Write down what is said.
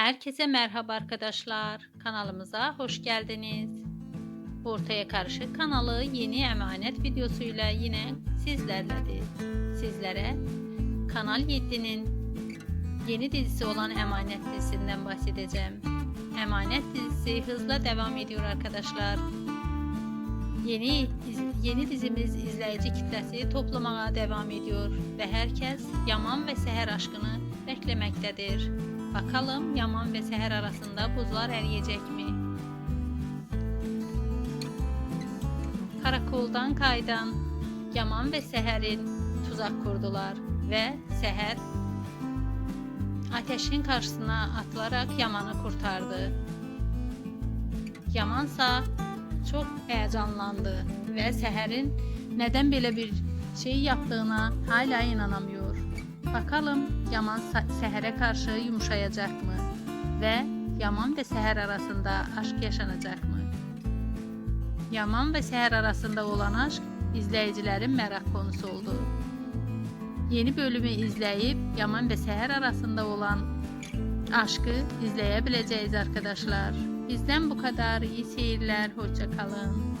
Herkese merhaba arkadaşlar. Kanalımıza hoş geldiniz. Ortaya Karışık kanalı yeni emanet videosuyla yine sizlerledir. Sizlere Kanal 7'nin yeni dizisi olan Emanet dizisinden bahsedeceğim. Emanet dizisi hızla devam ediyor arkadaşlar. Yeni yeni dizimiz izleyici kitlesi toplamaya devam ediyor ve herkes Yaman ve Seher aşkını beklemektedir. Bakalım Yaman ve Seher arasında buzlar eriyecek mi? Karakoldan kaydan Yaman ve Seher'in tuzak kurdular ve Seher ateşin karşısına atılarak Yaman'ı kurtardı. Yamansa çok heyecanlandı ve Seher'in neden böyle bir şey yaptığına hala inanamıyor. Bakalım Yaman Seher'e karşı yumuşayacak mı? Ve Yaman ve Seher arasında aşk yaşanacak mı? Yaman ve Seher arasında olan aşk izleyicilerin merak konusu oldu. Yeni bölümü izleyip Yaman ve Seher arasında olan aşkı izleyebileceğiz arkadaşlar. Bizden bu kadar. İyi seyirler. Hoşça kalın.